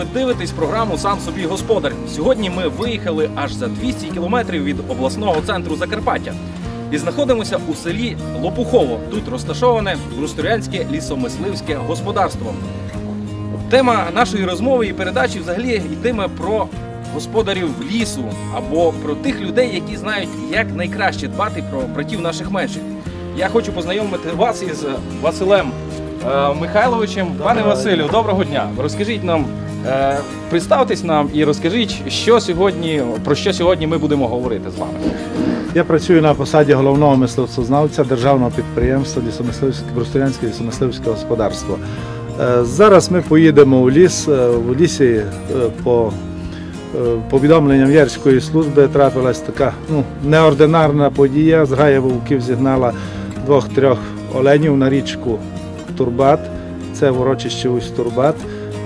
Ви дивитесь програму Сам собі господар. Сьогодні ми виїхали аж за 200 кілометрів від обласного центру Закарпаття і знаходимося у селі Лопухово. Тут розташоване Брустурянське лісомисливське господарство. Тема нашої розмови і передачі взагалі йтиме про господарів лісу або про тих людей, які знають, як найкраще дбати про братів наших менших. Я хочу познайомити вас із Василем е, Михайловичем. Пане Василю, доброго дня. Розкажіть нам, е, представтесь нам і розкажіть, що сьогодні, про що сьогодні ми будемо говорити з вами. Я працюю на посаді головного мисливцознавця державного підприємства лісомисливське Брустурянське лісомисливське господарство. Е, Зараз ми поїдемо у ліс. Е, У лісі е, по повідомленням Ярської служби трапилась така ну, неординарна подія. Зграя вовків зігнала двох-трьох оленів на річку Турбат. Це в урочище Усть Турбат.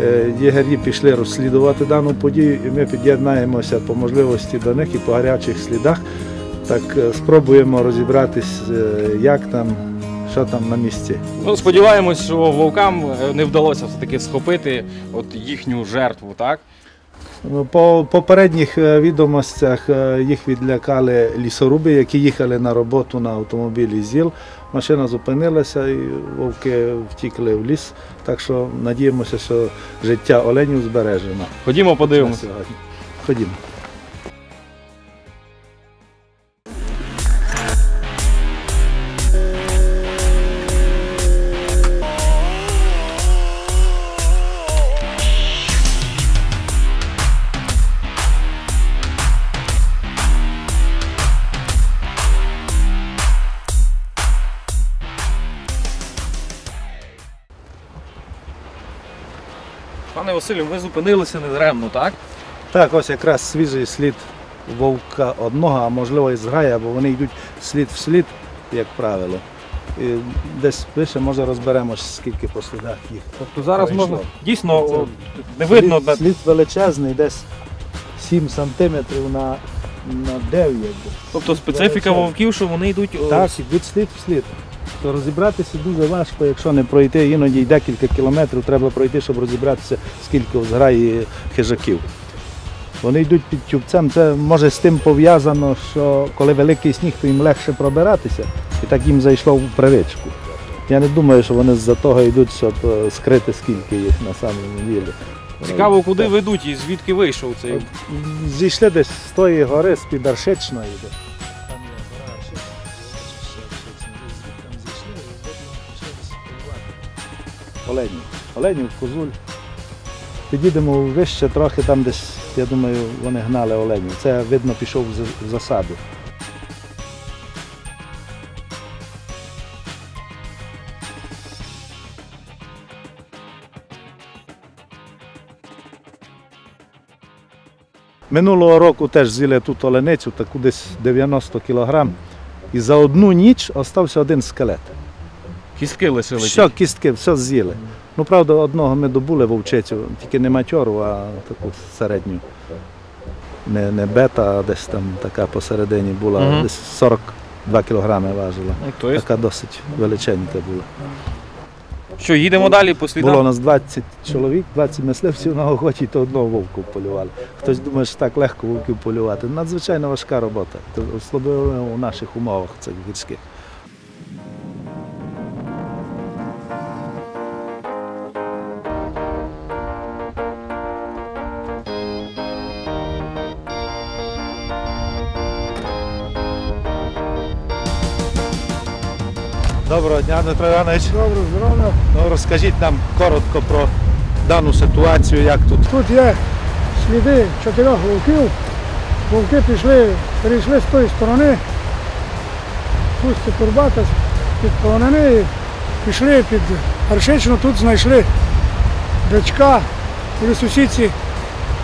Е, Єгері пішли розслідувати дану подію, і ми під'єднаємося по можливості до них і по гарячих слідах. Так е, спробуємо розібратись, е, як там, що там на місці. Ну, сподіваємось, що вовкам не вдалося все-таки схопити от їхню жертву, так? Ну, По попередніх е, відомостях е, їх відлякали лісоруби, які їхали на роботу на автомобілі ЗІЛ. Машина зупинилася і вовки втікли в ліс. Так що надіємося, що життя оленів збережено. Ходімо подивимося. Ходімо. Василю, ви зупинилися недаремно, так? Так, ось якраз свіжий слід вовка одного, а можливо і зграя, бо вони йдуть слід в слід, як правило. І десь вище, може розберемось, скільки по слідах їх. Тобто зараз Пройшло. можна дійсно о, не видно. Слід, слід величезний, десь 7 сантиметрів на, на 9. Тобто специфіка вовків, що вони йдуть. Так, ідуть слід в слід. То розібратися дуже важко, якщо не пройти, іноді й декілька кілометрів треба пройти, щоб розібратися, скільки зграї хижаків. Вони йдуть під тюбцем. Це може з тим пов'язано, що коли великий сніг, то їм легше пробиратися, і так їм зайшло в привичку. Я не думаю, що вони з-за того йдуть, щоб е, скрити, скільки їх на самому ділі. Цікаво, куди ведуть і звідки вийшов цей. Зійшли десь з тої гори, з під Аршичної. Оленів. Оленів, козуль. Підійдемо вище трохи, там десь, я думаю, вони гнали оленів. Це видно пішов в засаду. Минулого року теж з'їли тут оленицю, таку десь 90 кілограм. І за одну ніч остався один скелет. Кістки лишили. Все, кістки, все з'їли. Ну, правда, одного ми добули вовчицю, тільки не матьору, а таку середню. Не, не бета, а десь там така посередині була, Мгм. десь 42 кілограми важила. Ну, то є- Така досить величенька була. Що, їдемо далі по слідам? Було у нас 20 чоловік, 20 мисливців на охоті, то одного вовку полювали. Хтось думає, що так легко вовків полювати. Надзвичайно важка робота, особливо у наших умовах цих гірських. Доброго дня, Дмитро Іванович. Добре, здоров'я. Ну, розкажіть нам коротко про дану ситуацію, як тут. Тут є сліди чотирьох вовків. Вовки пішли, перейшли з тої сторони, пусті турбата під полонини, пішли під Аршичну, тут знайшли дочка у лісусіці і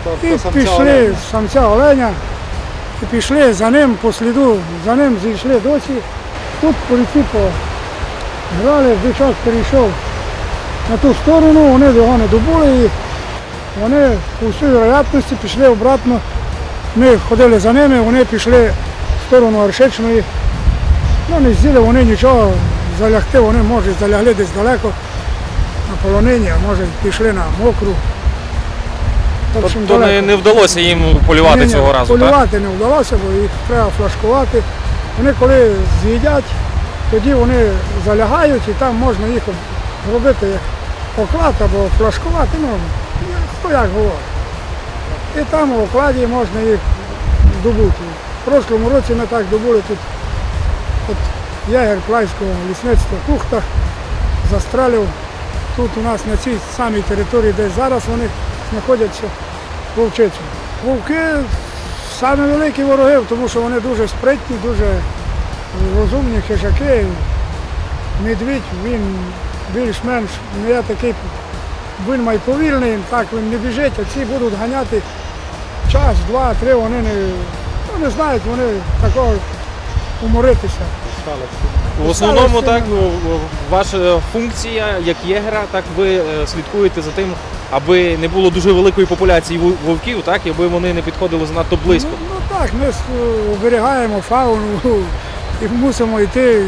Тобто пішли самця оленя і пішли за ним по сліду, за ним зійшли досі. Тут по пограли, дичок перейшов на ту сторону, вони його не добули і вони у всій вероятності пішли обратно. Ми ходили за ними, вони пішли в сторону Аршечної. Ну, не з'їли вони нічого, залягти вони може залягли десь далеко на полонині, а може пішли на мокру. общем, Тобто не, далеко. не вдалося їм полювати Ні-ні, цього разу, так? Полювати не вдалося, бо їх треба флажкувати. Вони коли з'їдять, тоді вони залягають і там можна їх зробити як оклад або флажкувати, ну, хто як говорить. І там у окладі можна їх добути. В прошлому році ми так добули тут от ягер Клайського лісництва Кухта застрелив тут у нас на цій самій території, де зараз вони знаходяться вовчицю. Вовки самі великі вороги, тому що вони дуже спритні, дуже розумні хижаки. Медвідь, він більш-менш не є такий, він май повільний, так він не біжить, а ці будуть ганяти час, два, три, вони не, ну, не знають, вони такого уморитися. В основному так ваша функція як єгера, так ви е, слідкуєте за тим, аби не було дуже великої популяції вовків, так, і аби вони не підходили занадто близько. Ну, ну так, ми оберігаємо фауну і мусимо йти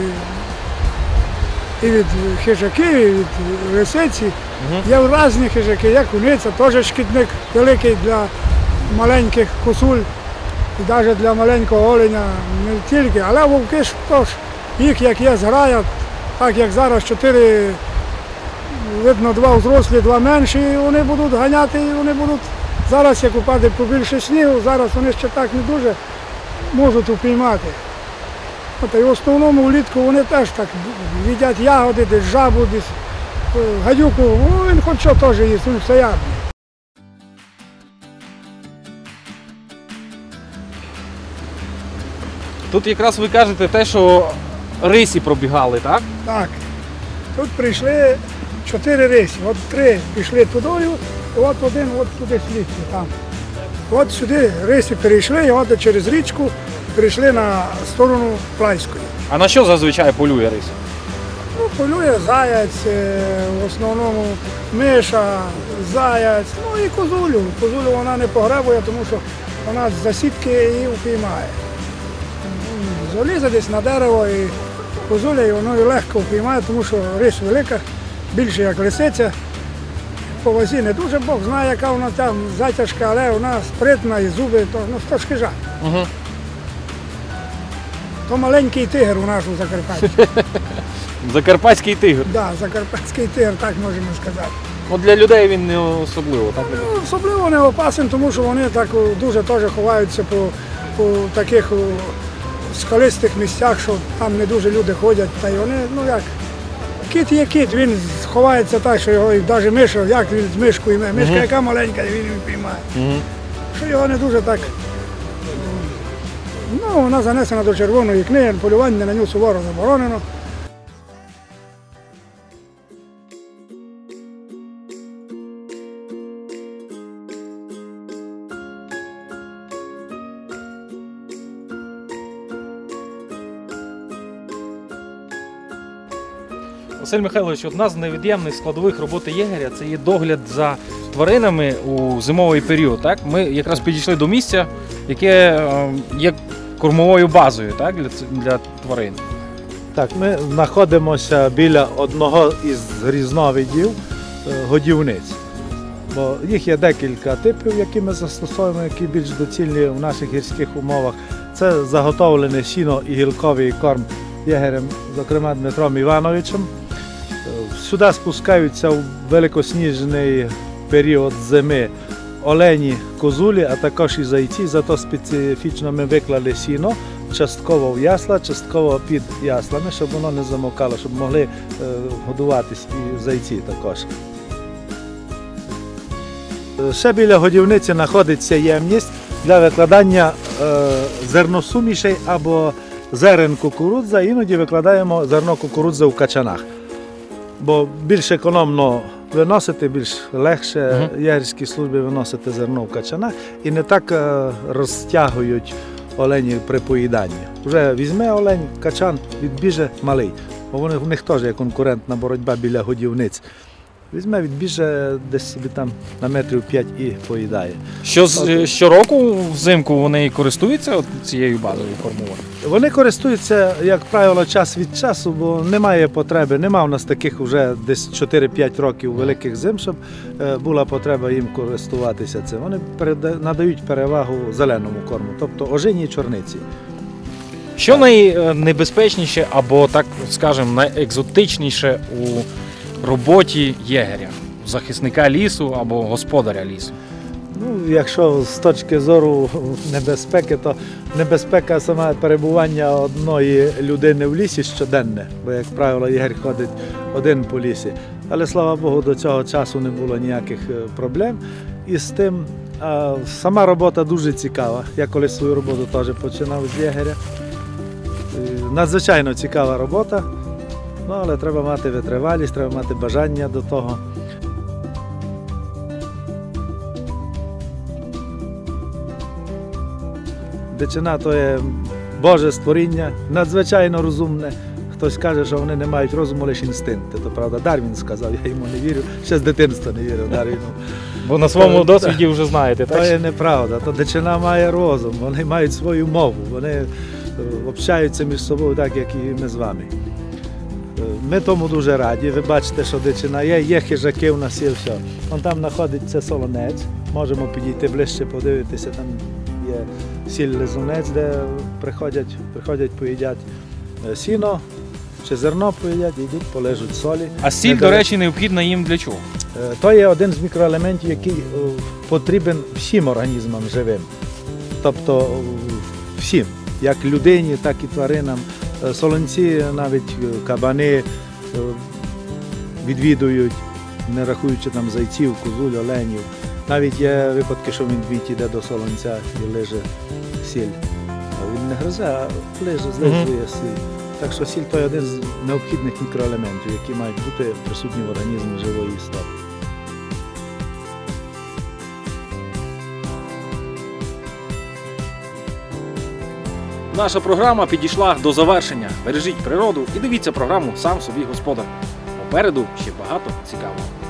і від хижаків, і від лисиці. Мгм. Є різні хижаки, є куниця, теж шкідник великий для маленьких косуль і навіть для маленького оленя не тільки, але вовки ж теж, їх як є зграя, так як зараз чотири, видно, два взрослі, два менші, і вони будуть ганяти, і вони будуть зараз, як упаде побільше снігу, зараз вони ще так не дуже можуть упіймати. От, і в основному влітку вони теж так їдять ягоди, десь жабу, десь е, гадюку, ну, він хоч що теж їсть, він всеядний. Тут якраз ви кажете те, що рисі пробігали, так? Так. Тут прийшли чотири риси. От три пішли тудою, от один от туди слідчий там. От сюди риси перейшли, і от через річку прийшли на сторону Плайської. А на що зазвичай полює рись? Ну, полює заяць, е, в основному миша, заяць, ну і козулю. Козулю вона не погребує, тому що вона з засідки її впіймає. Залізе десь на дерево і козуля, і воно її легко впіймає, тому що рись велика, більше як лисиця. По вазі не дуже Бог знає, яка вона там затяжка, але вона спритна і зуби, то, ну, то ж хижак. Угу. То маленький тигр у нас у Закарпатті. Закарпатський тигр. Да, закарпатський тигр, так можемо сказати. От для людей він не особливо, так? Ну, Особливо не опасен, тому що вони так дуже теж ховаються по, по таких о, скалистих місцях, що там не дуже люди ходять. Та й вони, ну як, кіт є кіт, він ховається так, що його навіть миша, як він з мишкою, мишка яка маленька, він піймає. Що його не дуже так. Ну, вона занесена до червоної книги, полювання на нього суворо заборонено. Василь Михайлович, одна з невід'ємних складових роботи єгеря це є догляд за тваринами у зимовий період. Так? Ми якраз підійшли до місця, яке е, є кормовою базою так? для, для тварин. Так, ми знаходимося біля одного із різновидів е, годівниць. Бо їх є декілька типів, які ми застосовуємо, які більш доцільні в наших гірських умовах. Це заготовлене сіно і гілковий корм єгерем, зокрема Дмитром Івановичем. Е, Сюди спускаються в великосніжний період зими олені, козулі, а також і зайці. Зато специфічно ми виклали сіно частково в ясла, частково під яслами, щоб воно не замокало, щоб могли е, годуватись і зайці також. Е, Ще біля годівниці знаходиться ємність для викладання е, зерносумішей або зерен кукурудза. Іноді викладаємо зерно кукурудзи в качанах. Бо більш економно виносити, більш легше Мгм. служби виносити зерно в качанах і не так е, розтягують олені при поїданні. Вже візьме олень, качан, відбіже малий. Бо в них теж є конкурентна боротьба біля годівниць. Візьме, відбіже десь собі там на метрів 5 і поїдає. Що з- щороку взимку вони користуються от цією базою кормовою? Вони користуються, як правило, час від часу, бо немає потреби. Нема в нас таких вже десь 4-5 років великих зим, щоб е, була потреба їм користуватися цим. Вони надають перевагу зеленому корму, тобто ожині і чорниці. Що найнебезпечніше або так скажемо, найекзотичніше у роботі єгеря, захисника лісу або господаря лісу? Ну, якщо з точки зору небезпеки, то небезпека саме перебування одної людини в лісі щоденне, бо, як правило, єгер ходить один по лісі. Але слава Богу, до цього часу не було ніяких е, проблем. І з тим сама робота дуже цікава. Я колись свою роботу теж починав з єгеря. Е, Надзвичайно цікава робота, ну, але треба мати витривалість, треба мати бажання до того. Дичина то є Боже створіння, надзвичайно розумне. Хтось каже, що вони не мають розуму, лише інстинкти. То правда, Дарвін сказав, я йому не вірю. Ще з дитинства не вірив Дарвіну. Бо на своєму Так. досвіді вже знаєте, То є неправда. То дичина має розум, вони мають свою мову, вони е, общаються між собою так, як і ми з вами. Ми тому дуже раді. Ви бачите, що дичина є, є хижаки у нас є все. Вон там знаходиться солонець. Можемо підійти ближче, подивитися. Там є сіль лизунець, де приходять, приходять поїдять е, сіно чи зерно поїдять, йдуть, полежуть солі. А сіль, до речі, необхідна їм для чого? Е, То є один з мікроелементів, який е, потрібен всім організмам живим. Тобто всім, як людині, так і тваринам. Е, Солонці, навіть е, кабани е, відвідують, не рахуючи там зайців, козуль, оленів. Навіть є випадки, що медвідь йде до солонця і лиже сіль. А він не гризе, а лиже, злизує сіль. Так що сіль то один з необхідних мікроелементів, які мають бути присутні в організмі живої істоти. Наша програма підійшла до завершення. Бережіть природу і дивіться програму Сам собі господар. Попереду ще багато цікавого.